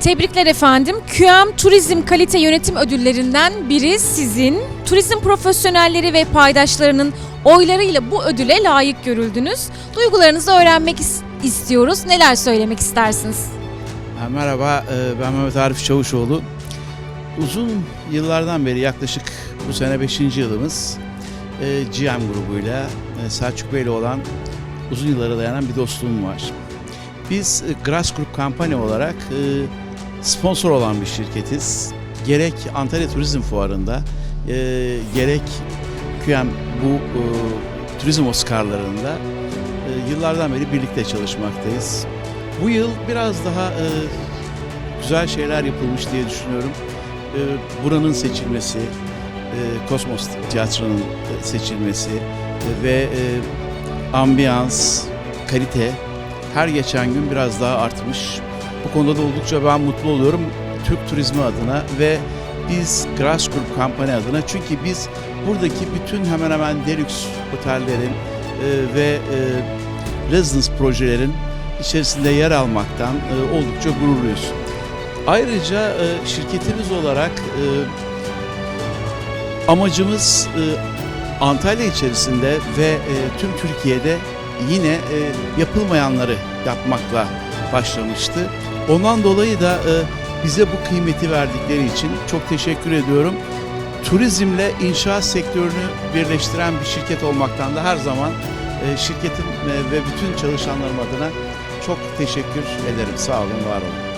Tebrikler efendim. QM Turizm Kalite Yönetim Ödüllerinden biri sizin. Turizm profesyonelleri ve paydaşlarının oylarıyla bu ödüle layık görüldünüz. Duygularınızı öğrenmek is- istiyoruz. Neler söylemek istersiniz? Ha, Merhaba, e, ben Mehmet Arif Çavuşoğlu. Uzun yıllardan beri yaklaşık bu sene 5. yılımız e, GM grubuyla e, Selçuk Bey'le olan uzun yıllara dayanan bir dostluğum var. Biz Grass Group Company olarak sponsor olan bir şirketiz. Gerek Antalya Turizm Fuarı'nda e, gerek QM bu e, turizm Oscar'larında e, yıllardan beri birlikte çalışmaktayız. Bu yıl biraz daha e, güzel şeyler yapılmış diye düşünüyorum. E, buranın seçilmesi, e, Kosmos Tiyatro'nun e, seçilmesi e, ve e, ambiyans, kalite her geçen gün biraz daha artmış. Bu konuda da oldukça ben mutlu oluyorum Türk turizmi adına ve biz Grass Group Company adına çünkü biz buradaki bütün hemen hemen deluxe otellerin e, ve e, residence projelerin içerisinde yer almaktan e, oldukça gururluyuz. Ayrıca e, şirketimiz olarak e, amacımız e, Antalya içerisinde ve e, tüm Türkiye'de yine e, yapılmayanları yapmakla başlamıştı. Ondan dolayı da e, bize bu kıymeti verdikleri için çok teşekkür ediyorum. Turizmle inşaat sektörünü birleştiren bir şirket olmaktan da her zaman e, şirketim e, ve bütün çalışanlarım adına çok teşekkür ederim. Sağ olun, var olun.